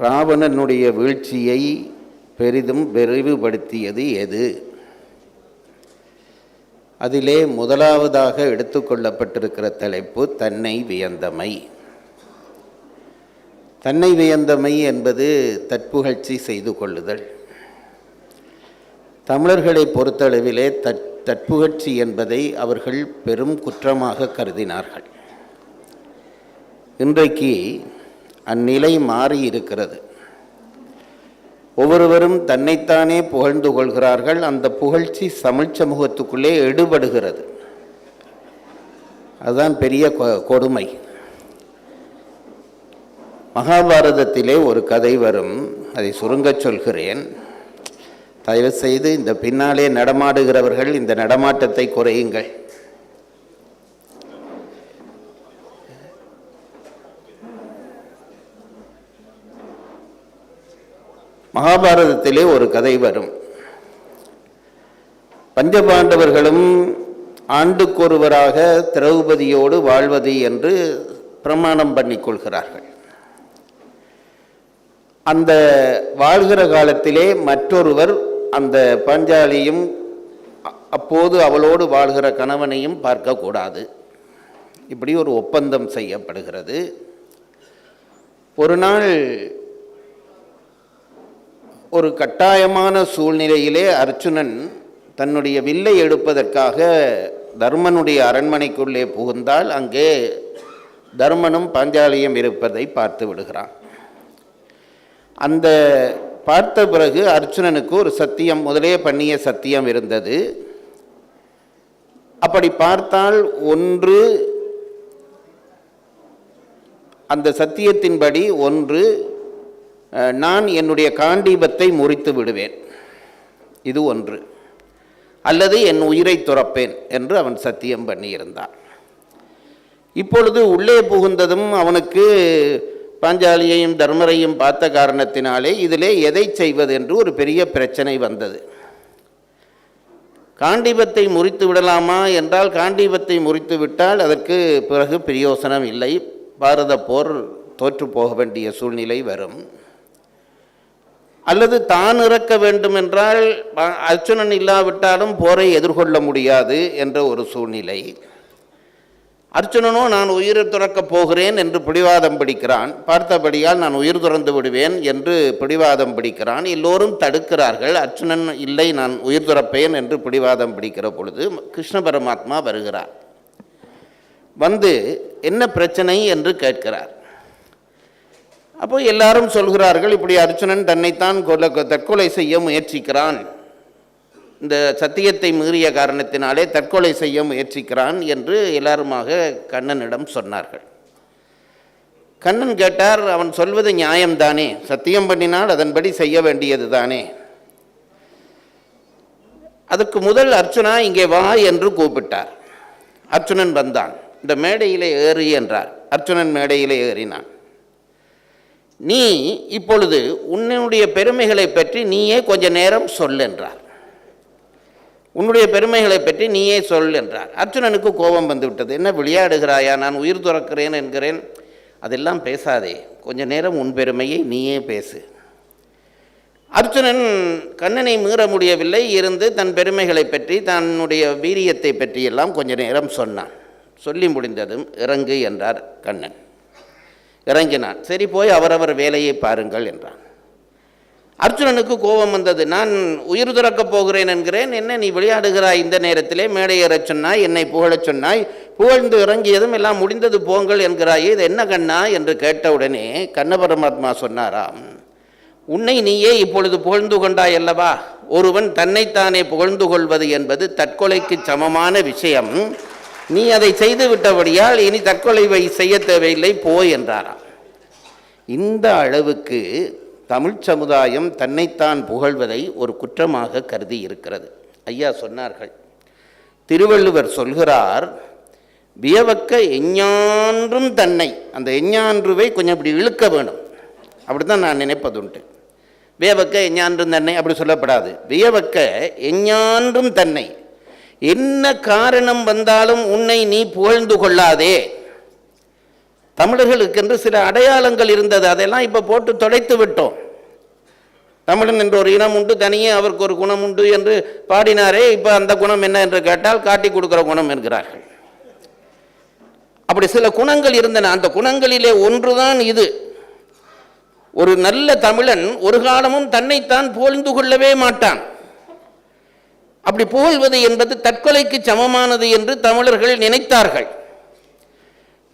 ராவணனுடைய வீழ்ச்சியை பெரிதும் விரைவுபடுத்தியது எது? அதிலே முதலாவதாக எடுத்துக்கொள்ளப்பட்டிருக்கிற தலைப்பு தன்னை வியந்தமை. தன்னை வியந்தமை என்பது தற்புகழ்ச்சி செய்து கொள்ளுதல். தமிழர்களை பொறுத்தளவிலே தற் தற்புகழ்ச்சி என்பதை அவர்கள் பெரும் குற்றமாக கருதினார்கள். இன்றைக்கு அந்நிலை மாறி இருக்கிறது ஒவ்வொருவரும் தன்னைத்தானே புகழ்ந்து கொள்கிறார்கள். அந்த புகழ்ச்சி தமிழ் சமூகத்துக்குள்ளே எடுபடுகிறது. அதுதான் பெரிய கொ- கொடுமை. மகாபாரதத்திலே ஒரு கதை வரும். அதை சுருங்கச் சொல்கிறேன். தயவு செய்து இந்த பின்னாலே நடமாடுகிறவர்கள் இந்த நடமாட்டத்தை குறையுங்கள். மகாபாரதத்திலே ஒரு கதை வரும். பஞ்சபாண்டவர்களும் ஆண்டுக்கொருவராக திரௌபதியோடு வாழ்வது என்று பிரமாணம் பண்ணிக் கொள்கிறார்கள். அந்த வாழ்கிற காலத்திலே மற்றொருவர் அந்த பாஞ்சாலியும் அப்போது அவளோடு வாழ்கிற கணவனையும் பார்க்கக்கூடாது. இப்படி ஒரு ஒப்பந்தம் செய்யப்படுகிறது. ஒரு நாள் ஒரு கட்டாயமான சூழ்நிலையிலே அர்ச்சுனன் தன்னுடைய வில்லை எடுப்பதற்காக தர்மனுடைய அரண்மனைக்குள்ளே புகுந்தால் அங்கே தர்மனும் பாஞ்சாலியும் இருப்பதை பார்த்து விடுகிறான். அந்த பார்த்த பிறகு அர்ச்சுனனுக்கு ஒரு சத்தியம் முதலே பண்ணிய சத்தியம் இருந்தது. அப்படி பார்த்தால் ஒன்று அந்த சத்தியத்தின்படி ஒன்று நான் என்னுடைய காண்டீபத்தை முறித்து விடுவேன். இது ஒன்று. அல்லது என் உயிரை துறப்பேன் என்று அவன் சத்தியம் பண்ணியிருந்தான். இப்பொழுது உள்ளே புகுந்ததும் அவனுக்கு பாஞ்சாலியையும் தர்மரையும் பார்த்த காரணத்தினாலே இதிலே எதை செய்வது என்று ஒரு பெரிய பிரச்சனை வந்தது. காண்டீபத்தை முறித்து விடலாமா என்றால் காண்டீபத்தை முறித்து விட்டால் அதற்கு பிறகு பிரயோசனம் இல்லை. பாரத போர் தோற்று போக வேண்டிய சூழ்நிலை வரும். அல்லது தான் இறக்க வேண்டும் என்றால் அர்ச்சுனன் இல்லாவிட்டாலும் போரை எதிர்கொள்ள முடியாது என்ற ஒரு சூழ்நிலை. அர்ச்சுனனோ நான் உயிரை துறக்கப் போகிறேன் என்று பிடிவாதம் பிடிக்கிறான். பார்த்தபடியால் நான் உயிர் துறந்து விடுவேன் என்று பிடிவாதம் பிடிக்கிறான். எல்லோரும் தடுக்கிறார்கள். அர்ச்சுனன் இல்லை நான் உயிர் துறப்பேன் என்று பிடிவாதம் பிடிக்கிற பொழுது கிருஷ்ண பரமாத்மா வருகிறார். வந்து என்ன பிரச்சனை? என்று கேட்கிறார். அப்போ எல்லாரும் சொல்கிறார்கள் இப்படி அர்ச்சுனன் தன்னைத்தான் கொல்ல தற்கொலை செய்ய முயற்சிக்கிறான். இந்த சத்தியத்தை மீறிய காரணத்தினாலே தற்கொலை செய்ய முயற்சிக்கிறான் என்று எல்லாருமாக கண்ணனிடம் சொன்னார்கள். கண்ணன் கேட்டார் அவன் சொல்வது நியாயம்தானே? சத்தியம் பண்ணினால் அதன்படி செய்ய வேண்டியது தானே? அதுக்கு முதல் அர்ச்சுனா இங்கே வா என்று கூப்பிட்டார். அர்ச்சுனன் வந்தான். இந்த மேடையிலே ஏறி என்றார். அர்ச்சுனன் மேடையிலே ஏறினான். நீ இப்பொழுது உன்னுடைய பெருமைகளை பற்றி நீயே கொஞ்ச நேரம் சொல் என்றார். உன்னுடைய பெருமைகளை பற்றி நீயே சொல் என்றார். அர்ஜுனனுக்கு கோபம் வந்துவிட்டது என்ன விளையாடுகிறாயா? நான் உயிர் துறக்கிறேன் என்கிறேன். அதெல்லாம் பேசாதே. கொஞ்ச நேரம் உன் பெருமையை நீயே பேசு. அர்ஜுனன் கண்ணனை மீற முடியவில்லை. இருந்து தன் பெருமைகளை பற்றி தன்னுடைய வீரியத்தை பற்றியெல்லாம் கொஞ்ச நேரம் சொன்னான். சொல்லி முடிந்ததும் இறங்கு என்றார் கண்ணன். இறங்கினான். சரி போய் அவரவர் வேலையை பாருங்கள் என்றான். அர்ஜுனனுக்கு கோபம் வந்தது. நான் உயிர் துறக்கப் போகிறேன் என்கிறேன். என்ன நீ விளையாடுகிறாய் இந்த நேரத்திலே. மேடையேறச் சொன்னாய் என்னை புகழச் சொன்னாய். புகழ்ந்து இறங்கியதும் எல்லாம் முடிந்தது போங்கள் என்கிறாயே. இது என்ன கண்ணா? என்று கேட்டவுடனே கண்ண பரமாத்மா சொன்னாராம். உன்னை நீயே இப்பொழுது புகழ்ந்து கொண்டாய் அல்லவா? ஒருவன் தன்னைத்தானே புகழ்ந்து கொள்வது என்பது தற்கொலைக்கு சமமான விஷயம். நீ அதை செய்து விட்டபடியால் இனி தற்கொலை வை- செய்ய தேவையில்லை போய் என்றாராம். இந்த அளவுக்கு தமிழ் சமுதாயம் தன்னைத்தான் புகழ்வதை ஒரு குற்றமாக கருதி இருக்கிறது. ஐயா சொன்னார்கள் திருவள்ளுவர் சொல்கிறார் வியவக்க எஞ்ஞான்றும் தன்னை அந்த எஞ்ஞான்றுவை கொஞ்சம் இப்படி இழுக்க வேணும். அப்படி தான் நான் நினைப்பதுண்டு. வியவக்க எஞ்ஞான்றும் தன்னை அப்படி சொல்லப்படாது. வியவக்க எஞ்ஞான்றும் தன்னை என்ன காரணம் வந்தாலும் உன்னை நீ புகழ்ந்து கொள்ளாதே. தமிழர்களுக்கென்று சில அடையாளங்கள் இருந்தது. அதெல்லாம் இப்போ போட்டு தொடைத்து விட்டோம். தமிழன் என்ற ஒரு இனம் உண்டு தனியே அவருக்கு ஒரு குணம் உண்டு என்று பாடினாரே. இப்போ அந்த குணம் என்ன என்று கேட்டால் காட்டி கொடுக்குற குணம் என்கிறார்கள். அப்படி சில குணங்கள் இருந்தன. அந்த குணங்களிலே ஒன்றுதான் இது. ஒரு நல்ல தமிழன் ஒரு காலமும் தன்னைத்தான் புகழ்ந்து கொள்ளவே மாட்டான். அப்படி புகழ்வது என்பது தற்கொலைக்கு சமமானது என்று தமிழர்கள் நினைத்தார்கள்.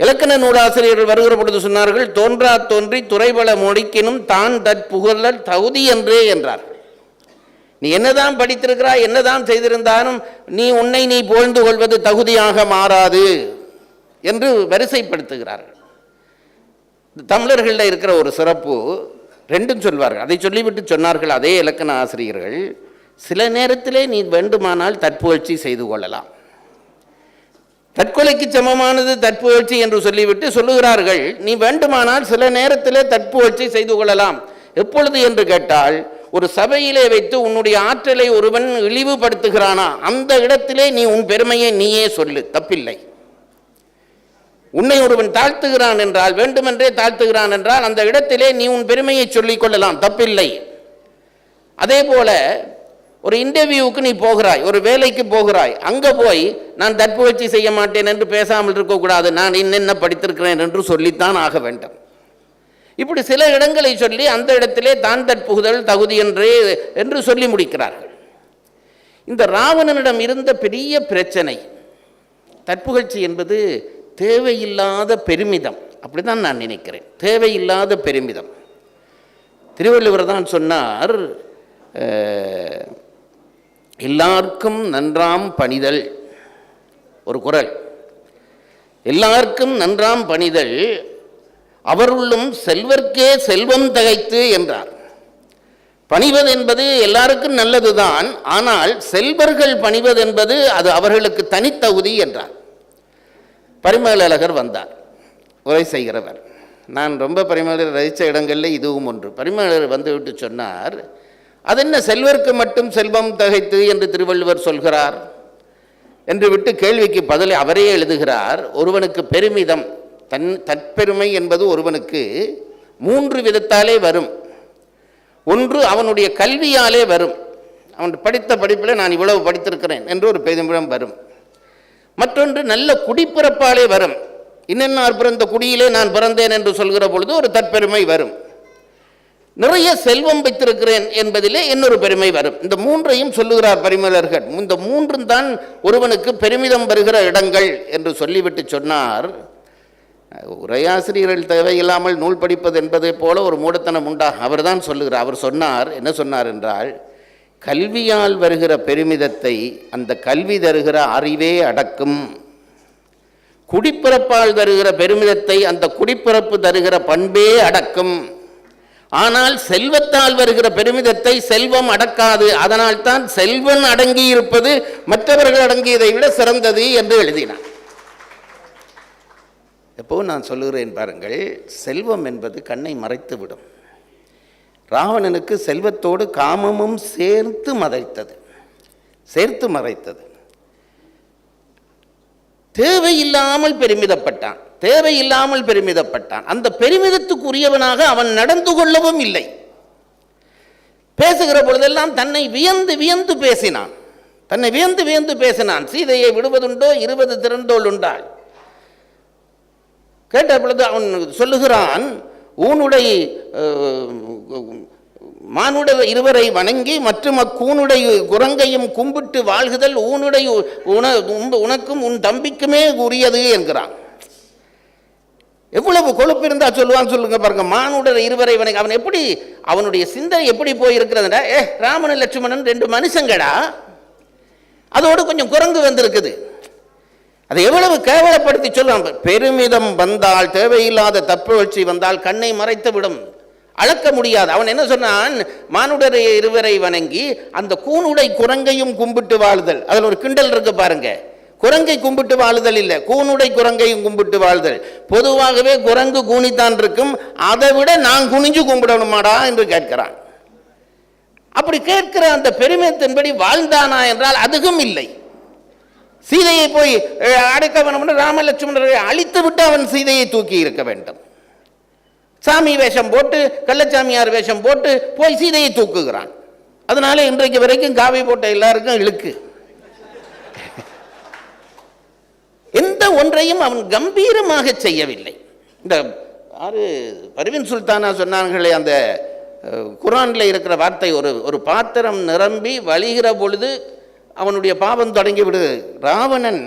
இலக்கண நூலாசிரியர்கள் வருகிற பொழுது சொன்னார்கள் தோன்றா தோன்றி துறைபல மொழிக்கினும் தான் தற்புகழல் தகுதி என்றே என்றார்கள் நீ என்னதான் படித்திருக்கிறாய் என்னதான் செய்திருந்தாலும் நீ உன்னை நீ புகழ்ந்து கொள்வது தகுதியாக மாறாது என்று வரிசைப்படுத்துகிறார்கள். தமிழர்களில் இருக்கிற ஒரு சிறப்பு ரெண்டும் சொல்வார்கள். அதை சொல்லிவிட்டு சொன்னார்கள் அதே இலக்கண ஆசிரியர்கள். சில நேரத்திலே நீ வேண்டுமானால் தற்புகழ்ச்சி செய்து கொள்ளலாம். தற்கொலைக்கு சமமானது தற்புகழ்ச்சி என்று சொல்லிவிட்டு சொல்லுகிறார்கள் நீ வேண்டுமானால் சில நேரத்திலே தற்புகழ்ச்சி செய்து கொள்ளலாம். எப்பொழுது என்று கேட்டால் ஒரு சபையிலே வைத்து உன்னுடைய ஆற்றலை ஒருவன் இழிவுபடுத்துகிறானா அந்த இடத்திலே நீ உன் பெருமையை நீயே சொல்லு தப்பில்லை. உன்னை ஒருவன் தாழ்த்துகிறான் என்றால் வேண்டுமென்றே தாழ்த்துகிறான் என்றால் அந்த இடத்திலே நீ உன் பெருமையை சொல்லிக் கொள்ளலாம் தப்பில்லை. அதே போல ஒரு இன்டர்வியூவுக்கு நீ போகிறாய் ஒரு வேலைக்கு போகிறாய் அங்கே போய் நான் தற்புகழ்ச்சி செய்ய மாட்டேன் என்று பேசாமல் இருக்கக்கூடாது நான் என்னென்ன படித்திருக்கிறேன் என்று சொல்லித்தான் ஆக வேண்டும். இப்படி சில இடங்களை சொல்லி அந்த இடத்திலே தான் தற்புகுதல் தகுதி என்றே என்று சொல்லி முடிக்கிறார்கள். இந்த ராவணனிடம் இருந்த பெரிய பிரச்சனை தற்புகழ்ச்சி என்பது தேவையில்லாத பெருமிதம். அப்படி தான் நான் நினைக்கிறேன். தேவையில்லாத பெருமிதம். திருவள்ளுவர் தான் சொன்னார் எல்லாருக்கும் நன்றாம் பணிதல். ஒரு குரல். எல்லாருக்கும் நன்றாம் பணிதல் அவருள்ளும் செல்வர்க்கே செல்வம் தகைத்து என்றார். பணிவது என்பது எல்லாருக்கும் நல்லதுதான் ஆனால் செல்வர்கள் பணிவது என்பது அது அவர்களுக்கு தனித்தகுதி என்றார். பரிமேலழகர் வந்தார். உரை செய்கிறவர். நான் ரொம்ப பரிமேலர் ரசித்த இடங்களில் இதுவும் ஒன்று. பரிமேலர் வந்துவிட்டு சொன்னார் அதென்ன செல்வர்க்கு மட்டும் செல்வம் தகைத்து என்று திருவள்ளுவர் சொல்கிறார் என்று விட்டு கேள்விக்கு பதிலை அவரே எழுதுகிறார். ஒருவனுக்கு பெருமிதம் தன் தற்பெருமை என்பது ஒருவனுக்கு மூன்று விதத்தாலே வரும். ஒன்று அவனுடைய கல்வியாலே வரும். அவன் படித்த படிப்பில் நான் இவ்வளவு படித்திருக்கிறேன் என்று ஒரு பெருமிதம் வரும். மற்றொன்று நல்ல குடிப்பிறப்பாலே வரும். இன்னென்னார் பிறந்த குடியிலே நான் பிறந்தேன் என்று சொல்கிற பொழுது ஒரு தற்பெருமை வரும். நிறைய செல்வம் வைத்திருக்கிறேன் என்பதிலே இன்னொரு பெருமை வரும். இந்த மூன்றையும் சொல்லுகிறார் பரிமலர்கள். இந்த மூன்றும் தான் ஒருவனுக்கு பெருமிதம் வருகிற இடங்கள் என்று சொல்லிவிட்டு சொன்னார். உரையாசிரியர்கள் தேவையில்லாமல் நூல் படிப்பது என்பதை போல ஒரு மூடத்தனம் உண்டா? அவர் தான் சொல்லுகிறார். அவர் சொன்னார். என்ன சொன்னார் என்றால் கல்வியால் வருகிற பெருமிதத்தை அந்த கல்வி தருகிற அறிவே அடக்கும். குடிப்பிறப்பால் தருகிற பெருமிதத்தை அந்த குடிப்பிறப்பு தருகிற பண்பே அடக்கும். ஆனால் செல்வத்தால் வருகிற பெருமிதத்தை செல்வம் அடக்காது. அதனால் தான் செல்வன் அடங்கி இருப்பது மற்றவர்கள் அடங்கியதை விட சிறந்தது என்று எழுதினார். எப்போவும் நான் சொல்லுகிறேன் பாருங்கள் செல்வம் என்பது கண்ணை மறைத்து விடும் ராவணனுக்கு செல்வத்தோடு காமமும் சேர்த்து மறைத்தது. சேர்த்து மறைத்தது. தேவையில்லாமல் பெருமிதப்பட்டான். தேவையில்லாமல் பெருமிதப்பட்டான். அந்த பெருமிதத்துக்குரியவனாக அவன் நடந்து கொள்ளவும் இல்லை. பேசுகிற பொழுதெல்லாம் தன்னை வியந்து வியந்து பேசினான். தன்னை வியந்து வியந்து பேசினான். சீதையை விடுவதுண்டோ இருபது திறந்தோள் உண்டாள் கேட்ட பொழுது அவன் சொல்லுகிறான் உன்னுடைய மானுடர் மானுட இருவரை வணங்கி மற்றும் அக்கூனுடைய குரங்கையும் கும்பிட்டு வாழ்குதல் ஊனுடைய உன உனக்கும் உன் தம்பிக்குமே உரியது என்கிறான். எவ்வளவு கொழுப்பு இருந்தா சொல்லுவான்னு சொல்லுங்க பாருங்க. மானுடர் இருவரை வணங்கி அவன் எப்படி அவனுடைய சிந்தனை எப்படி போயிருக்கிறதுடா ஏ ராமன் லட்சுமணன் ரெண்டு மனுஷங்கடா. அதோடு கொஞ்சம் குரங்கு வந்திருக்குது. அதை எவ்வளவு கேவலப்படுத்தி சொல்லுவான் பெருமிதம் வந்தால் தேவையில்லாத தப்புவழ்ச்சி வந்தால் கண்ணை மறைத்து விடும் அளக்க முடியாது. அவன் என்ன சொன்னான்? மானுடர் இருவரை வணங்கி அந்த கூனுடை குரங்கையும் கும்பிட்டு வாழுதல். அதில் ஒரு கிண்டல் இருக்கு பாருங்க. குரங்கை கும்பிட்டு வாழுதல் இல்லை. கூனுடை குரங்கையும் கும்பிட்டு வாழுதல். பொதுவாகவே குரங்கு கூனித்தான் இருக்கும். அதை விட நான் குனிஞ்சு கும்பிடணுமாடா என்று கேட்கிறான். அப்படி கேட்கிற அந்த பெருமிதத்தின்படி வாழ்ந்தானா என்றால் அதுவும் இல்லை. சீதையை போய் அடைக்க வேண்டும் என்று ராமலட்சுமணரை அழித்து விட்டு அவன் சீதையை தூக்கி இருக்க வேண்டும். சாமி வேஷம் போட்டு கள்ளச்சாமியார் வேஷம் போட்டு போய் சீதையை தூக்குகிறான். அதனால இன்றைக்கு வரைக்கும் காவி போட்ட எல்லாருக்கும் இழுக்கு. எந்த ஒன்றையும் அவன் கம்பீரமாக செய்யவில்லை. இந்த ஆறு பர்வீன் சுல்தானா சொன்னார்களே அந்த குரானில் இருக்கிற வார்த்தை ஒரு ஒரு பாத்திரம் நிரம்பி வழிகிற பொழுது அவனுடைய பாவம் தொடங்கி விடுது ராவணன்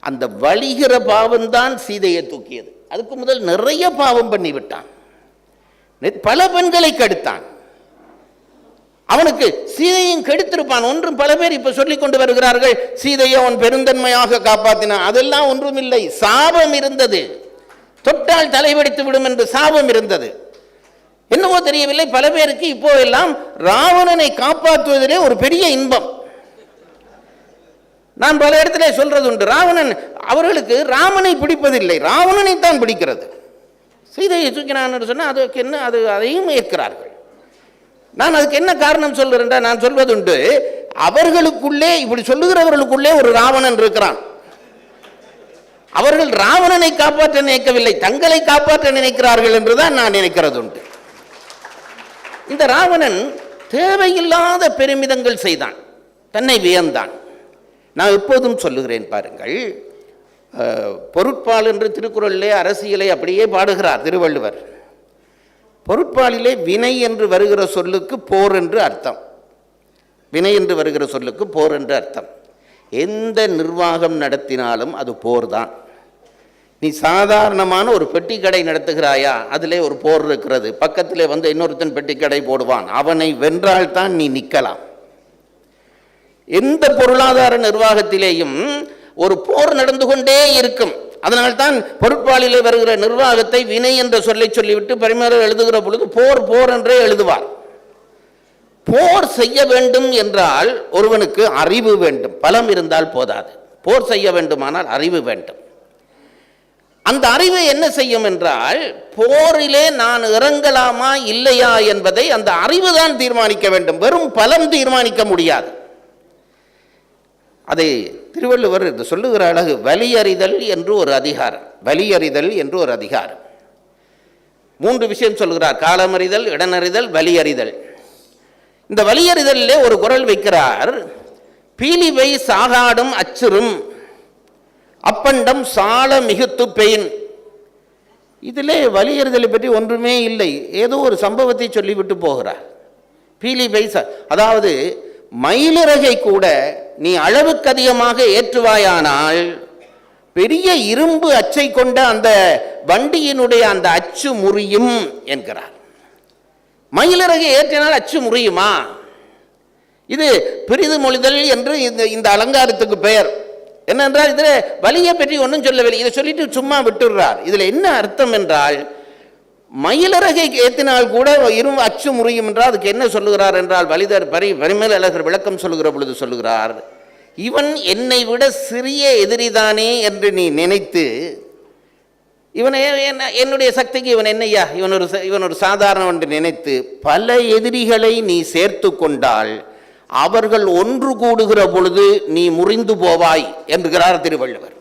அந்த வழிகிற பாவம்தான் சீதையை தூக்கியது. அதுக்கு முதல் நிறைய பாவம் பண்ணிவிட்டான் பல பெண்களை கெடுத்தான். அவனுக்கு சீதையும் கெடுத்திருப்பான். ஒன்றும் பல பேர் இப்ப சொல்லிக் கொண்டு வருகிறார்கள் சீதையை அவன் பெருந்தன்மையாக காப்பாற்றினான் அதெல்லாம் ஒன்றும் இல்லை சாபம் இருந்தது. தொட்டால் தலைவடித்து விடும் என்று சாபம் இருந்தது. என்னவோ தெரியவில்லை. பல பேருக்கு இப்போ எல்லாம் ராவணனை காப்பாற்றுவதிலே ஒரு பெரிய இன்பம். நான் பல இடத்துல சொல்றது உண்டு. ராவணன் அவர்களுக்கு ராமனை பிடிப்பதில்லை. ராவணனை தான் பிடிக்கிறது. சீதையை தூக்கினான்னு சொன்னால் அதுக்கு என்ன அது அதையும் ஏற்கிறார்கள். நான் அதுக்கு என்ன காரணம் சொல்கிறேன்டா நான் சொல்வதுண்டு அவர்களுக்குள்ளே இப்படி சொல்லுகிறவர்களுக்குள்ளே ஒரு ராவணன் இருக்கிறான். அவர்கள் ராவணனை காப்பாற்ற நினைக்கவில்லை. தங்களை காப்பாற்ற நினைக்கிறார்கள் என்றுதான் நான் நினைக்கிறது உண்டு. இந்த ராவணன் தேவையில்லாத பெருமிதங்கள் செய்தான். தன்னை வியந்தான். நான் எப்போதும் சொல்லுகிறேன் பாருங்கள் பொருட்பால் என்று திருக்குறளிலே அரசியலை அப்படியே பாடுகிறார் திருவள்ளுவர். பொருட்பாலிலே வினை என்று வருகிற சொல்லுக்கு போர் என்று அர்த்தம். வினை என்று வருகிற சொல்லுக்கு போர் என்று அர்த்தம். எந்த நிர்வாகம் நடத்தினாலும் அது போர் தான் நீ சாதாரணமான ஒரு பெட்டி கடை நடத்துகிறாயா? அதிலே ஒரு போர் இருக்கிறது. பக்கத்திலே வந்து இன்னொருத்தன் பெட்டி கடை போடுவான். அவனை வென்றால்தான் நீ நிற்கலாம். எந்த பொருளாதார நிர்வாகத்திலேயும் ஒரு போர் நடந்து கொண்டே இருக்கும். அதனால்தான் பொருட்பாலிலே வருகிற நிர்வாகத்தை வினை என்ற சொல்லை சொல்லிவிட்டு பரிமாறர் எழுதுகிற பொழுது போர் போர் என்றே எழுதுவார். போர் செய்ய வேண்டும் என்றால் ஒருவனுக்கு அறிவு வேண்டும். பலம் இருந்தால் போதாது. போர் செய்ய வேண்டுமானால் அறிவு வேண்டும். அந்த அறிவு என்ன செய்யும் என்றால் போரிலே நான் இறங்கலாமா இல்லையா என்பதை அந்த அறிவு தான் தீர்மானிக்க வேண்டும். வெறும் பலம் தீர்மானிக்க முடியாது. அதை திருவள்ளுவர் இது சொல்லுகிற அழகு வலியறிதல் என்று ஒரு அதிகாரம் வலியறிதல் என்று ஒரு அதிகாரம். மூன்று விஷயம் சொல்கிறார் காலமறிதல் இடனறிதல் வலியறிதல். இந்த வலியறிதலிலே ஒரு குரல் வைக்கிறார் பீலிவை சாகாடும் அச்சுறும் அப்பண்டம் சால மிகுத்து பெயின். இதிலே வலியறிதலை பற்றி ஒன்றுமே இல்லை ஏதோ ஒரு சம்பவத்தை சொல்லிவிட்டு போகிறார். பீலி பைசா அதாவது மயிலிறகை கூட நீ அளவுக்கு அதிகமாக ஏற்றுவாயானால் பெரிய இரும்பு அச்சை கொண்ட அந்த வண்டியினுடைய அந்த அச்சு முறியும் என்கிறார். மயிலிறகு ஏற்றினால் அச்சு முறியுமா? இது பிரிது மொழிதல் என்று இந்த இந்த அலங்காரத்துக்கு பெயர். என்னென்றால் இதில் வலியை பற்றி ஒன்றும் சொல்லவில்லை. இதை சொல்லிட்டு சும்மா விட்டுடுறார். இதில் என்ன அர்த்தம் என்றால் மயிலிறகை ஏற்றினால் கூட இரும் அச்சு முறியும் என்றால் அதுக்கு என்ன சொல்லுகிறார் என்றால் வலிதர் பரி பரிமேல் அழகர் விளக்கம் சொல்லுகிற பொழுது சொல்லுகிறார் இவன் என்னை விட சிறிய எதிரிதானே என்று நீ நினைத்து இவன் என்ன- என்னுடைய சக்திக்கு இவன் என்னையா இவன் ஒரு இவன் ஒரு சாதாரண என்று நினைத்து பல எதிரிகளை நீ சேர்த்து கொண்டால் அவர்கள் ஒன்று கூடுகிற பொழுது நீ முறிந்து போவாய் என்கிறார் திருவள்ளுவர்.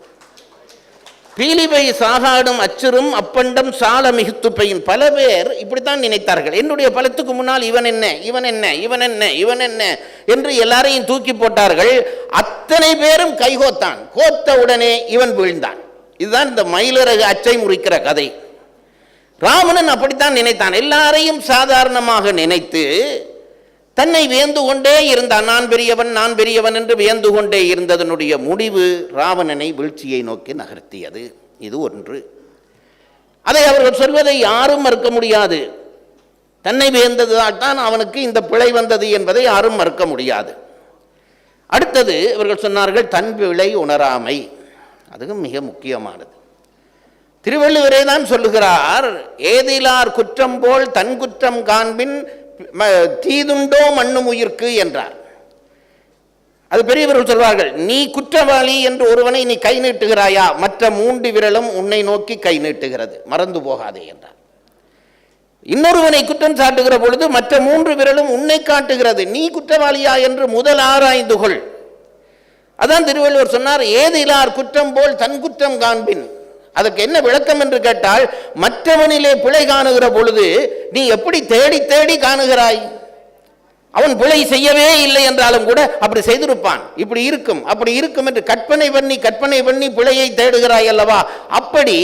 பீலிபை சாகாடும் அச்சுறும் அப்பண்டம் சால மிகுத்துப்பையின் பல பேர் இப்படித்தான் நினைத்தார்கள். என்னுடைய பலத்துக்கு முன்னால் இவன் என்ன இவன் என்ன இவன் என்ன இவன் என்ன என்று எல்லாரையும் தூக்கி போட்டார்கள். அத்தனை பேரும் கைகோத்தான். கோத்த உடனே இவன் வீழ்ந்தான். இதுதான் இந்த மயிலிறகு அச்சை முறிக்கிற கதை. ராவணன் அப்படித்தான் நினைத்தான். எல்லாரையும் சாதாரணமாக நினைத்து தன்னை வியந்து கொண்டே இருந்தான். நான் பெரியவன் நான் பெரியவன் என்று வியந்து கொண்டே இருந்ததனுடைய முடிவு ராவணனை வீழ்ச்சியை நோக்கி நகர்த்தியது. இது ஒன்று. அதை அவர்கள் சொல்வதை யாரும் மறுக்க முடியாது. தன்னை வியந்ததால் தான் அவனுக்கு இந்த பிழை வந்தது என்பதை யாரும் மறுக்க முடியாது. அடுத்தது இவர்கள் சொன்னார்கள் தன் பிழை உணராமை. அதுவும் மிக முக்கியமானது. திருவள்ளுவரே தான் சொல்லுகிறார் ஏதிலார் குற்றம் போல் தன் குற்றம் காண்பின் தீதுண்டோ மண்ணும் உயிர்க்கு என்றார். அது பெரியவர்கள் சொல்வார்கள் நீ குற்றவாளி என்று ஒருவனை நீ கை நீட்டுகிறாயா? மற்ற மூன்று விரலும் உன்னை நோக்கி கை நீட்டுகிறது. மறந்து போகாதே என்றார். இன்னொருவனை குற்றம் சாட்டுகிற பொழுது மற்ற மூன்று விரலும் உன்னை காட்டுகிறது. நீ குற்றவாளியா என்று முதல் ஆராய்ந்து கொள். அதான் திருவள்ளுவர் சொன்னார் ஏதிலார் குற்றம் போல் தன் குற்றம் காண்பின். அதற்கு என்ன விளக்கம் என்று கேட்டால் மற்றவனிலே பிழை காணுகிற பொழுது நீ எப்படி தேடி தேடி காணுகிறாய்? அவன் பிழை செய்யவே இல்லை என்றாலும் கூட அப்படி செய்திருப்பான். இப்படி இருக்கும் அப்படி இருக்கும் என்று கற்பனை பண்ணி கற்பனை பண்ணி பிழையை தேடுகிறாய் அல்லவா? அப்படி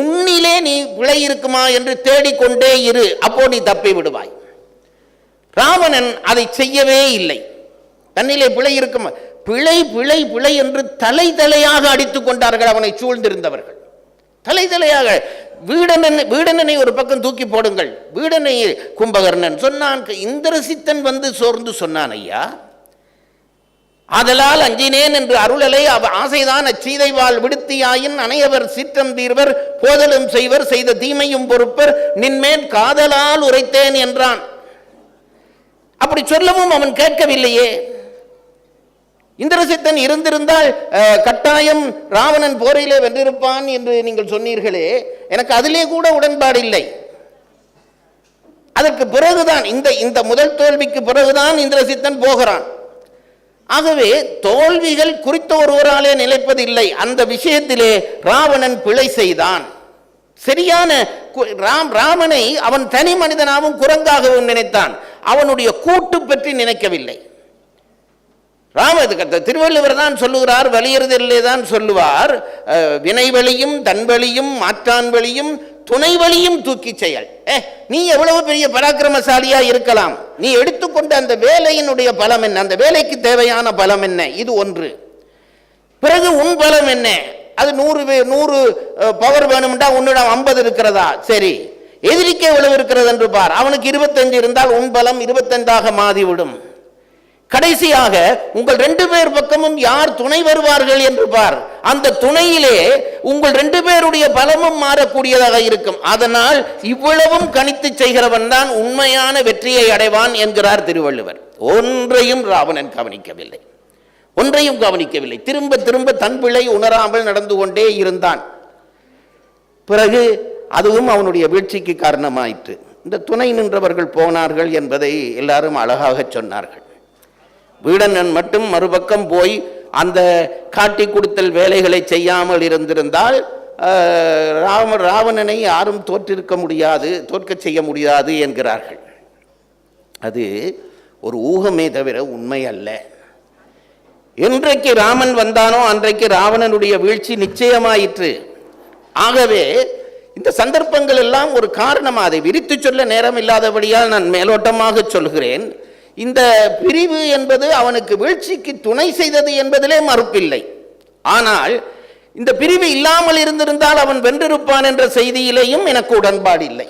உன்னிலே நீ பிழை இருக்குமா என்று தேடிக்கொண்டே இரு அப்போ நீ தப்பி விடுவாய். ராவணன் அதை செய்யவே இல்லை. தன்னிலே பிழை இருக்கும்? பிழை பிழை பிழை என்று தலை தலையாக அடித்துக் கொண்டார்கள் அவனை சூழ்ந்திருந்தவர்கள். தலை தலையாக வீடனன் வீடனனை ஒரு பக்கம் தூக்கி போடுங்கள். வீடனை கும்பகர்ணன் சொன்னான் இந்திரசித்தன் வந்து சோர்ந்து சொன்னான் ஐயா. ஆதலால் அஞ்சினேன் என்று அருளலை அவ ஆசைதான் அச்சீதைவால் விடுத்தியாயின் அனையவர் சீற்றம் தீர்வர் போதலும் செய்வர் செய்த தீமையும் பொறுப்பர் நின்மேல் காதலால் உரைத்தேன் என்றான். அப்படி சொல்லவும் அவன் கேட்கவில்லையே. இந்திரசித்தன் இருந்திருந்தால் கட்டாயம் ராவணன் போரையிலே வென்றிருப்பான் என்று நீங்கள் சொன்னீர்களே எனக்கு அதிலே கூட உடன்பாடு இல்லை. அதற்கு பிறகுதான் இந்த இந்த முதல் தோல்விக்கு பிறகுதான் இந்திரசித்தன் போகிறான். ஆகவே தோல்விகள் குறித்த ஒருவராலே நிலைப்பதில்லை. அந்த விஷயத்திலே ராவணன் பிழை செய்தான். சரியான கு- ராம் ராமனை அவன் தனி மனிதனாகவும் குரங்காகவும் நினைத்தான். அவனுடைய கூட்டு பற்றி நினைக்கவில்லை. ராம திருவள்ளுவர் தான் சொல்லுகிறார் வலியுறுதலே தான் சொல்லுவார். அஹ், வினைவழியும் தன்வழியும் மாற்றான் வழியும் துணை வழியும் தூக்கி செயல். ஏ நீ எவ்வளவு பெரிய பராக்கிரமசாலியா இருக்கலாம். நீ எடுத்துக்கொண்ட அந்த வேலையினுடைய பலம் என்ன? அந்த வேலைக்கு தேவையான பலம் என்ன? இது ஒன்று. பிறகு உன் பலம் என்ன? அது நூறு நூறு பவர் வேணும்டா உன்னிடம் ஐம்பது இருக்கிறதா? சரி. எதிரிக்கு எவ்வளவு இருக்கிறது என்று பார். அவனுக்கு இருபத்தஞ்சு இருந்தால் உன் பலம் இருபத்தஞ்சாக மாறிவிடும். கடைசியாக உங்கள் ரெண்டு பேர் பக்கமும் யார் துணை வருவார்கள் என்று பார். அந்த துணையிலே உங்கள் ரெண்டு பேருடைய பலமும் மாறக்கூடியதாக இருக்கும். அதனால் இவ்வளவும் கணித்து செய்கிறவன் தான் உண்மையான வெற்றியை அடைவான் என்கிறார் திருவள்ளுவர். ஒன்றையும் ராவணன் கவனிக்கவில்லை. ஒன்றையும் கவனிக்கவில்லை. திரும்ப திரும்ப தன் பிழை உணராமல் நடந்து கொண்டே இருந்தான். பிறகு அதுவும் அவனுடைய வீழ்ச்சிக்கு காரணமாயிற்று. இந்த துணை நின்றவர்கள் போனார்கள் என்பதை எல்லாரும் அழகாக சொன்னார்கள். வீடனன் மட்டும் மறுபக்கம் போய் அந்த காட்டி கொடுத்தல் வேலைகளை செய்யாமல் இருந்திருந்தால் ராம ராவணனை யாரும் தோற்றிருக்க முடியாது தோற்கச் செய்ய முடியாது என்கிறார்கள். அது ஒரு ஊகமே தவிர உண்மை அல்ல. என்றைக்கு ராமன் வந்தானோ அன்றைக்கு ராவணனுடைய வீழ்ச்சி நிச்சயமாயிற்று. ஆகவே இந்த சந்தர்ப்பங்கள் எல்லாம் ஒரு காரணம். அதை விரித்து சொல்ல நேரம் இல்லாதபடியால் நான் மேலோட்டமாக சொல்கிறேன். இந்த பிரிவு என்பது அவனுக்கு வீழ்ச்சிக்கு துணை செய்தது என்பதிலே மறுப்பில்லை. ஆனால் இந்த பிரிவு இல்லாமல் இருந்திருந்தால் அவன் வென்றிருப்பான் என்ற செய்தியிலேயும் எனக்கு உடன்பாடு இல்லை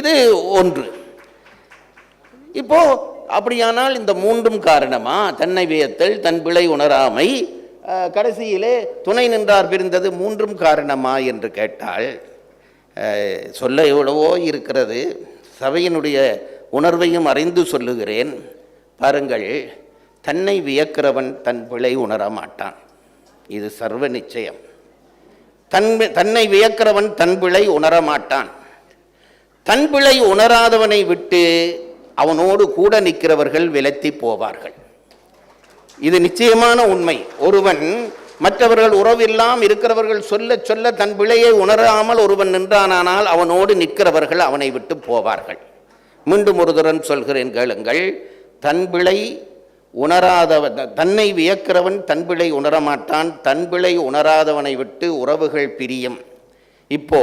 இது ஒன்று. இப்போ அப்படியானால் இந்த மூன்றும் காரணமா? தன்னை வியத்தல் தன் பிழை உணராமை கடைசியிலே துணை நின்றார் பிரிந்தது மூன்றும் காரணமா என்று கேட்டால் சொல்ல எவ்வளவோ இருக்கிறது. சபையினுடைய உணர்வையும் அறிந்து சொல்லுகிறேன். பாருங்கள் தன்னை வியக்கிறவன் தன் பிழை உணர மாட்டான். இது சர்வ நிச்சயம். தன் தன்னை வியக்கிறவன் தன் பிழை உணர மாட்டான். தன் பிழை உணராதவனை விட்டு அவனோடு கூட நிற்கிறவர்கள் விலத்தி போவார்கள். இது நிச்சயமான உண்மை. ஒருவன் மற்றவர்கள் உறவில்லாம் இருக்கிறவர்கள் சொல்ல சொல்ல தன் பிழையை உணராமல் ஒருவன் நின்றானானால் அவனோடு நிற்கிறவர்கள் அவனை விட்டு போவார்கள். மீண்டும் ஒரு சொல்கிறேன் கேளுங்கள். தன் பிழை உணராதவன் தன்னை வியக்கிறவன் தன்பிழை உணரமாட்டான். தன்பிழை உணராதவனை விட்டு உறவுகள் பிரியும். இப்போ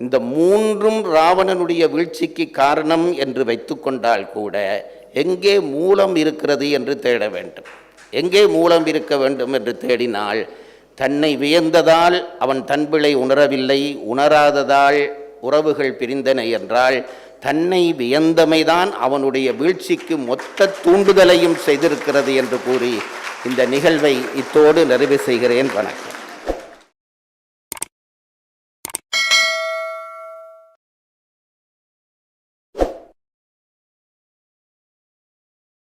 இந்த மூன்றும் ராவணனுடைய வீழ்ச்சிக்கு காரணம் என்று வைத்துக்கொண்டால் கூட எங்கே மூலம் இருக்கிறது என்று தேட வேண்டும். எங்கே மூலம் இருக்க வேண்டும் என்று தேடினால் தன்னை வியந்ததால் அவன் தன்பிழை உணரவில்லை. உணராததால் உறவுகள் பிரிந்தன என்றால் தன்னை வியந்தமைதான் அவனுடைய வீழ்ச்சிக்கு மொத்த தூண்டுதலையும் செய்திருக்கிறது என்று கூறி இந்த நிகழ்வை இத்தோடு நிறைவு செய்கிறேன். வணக்கம்.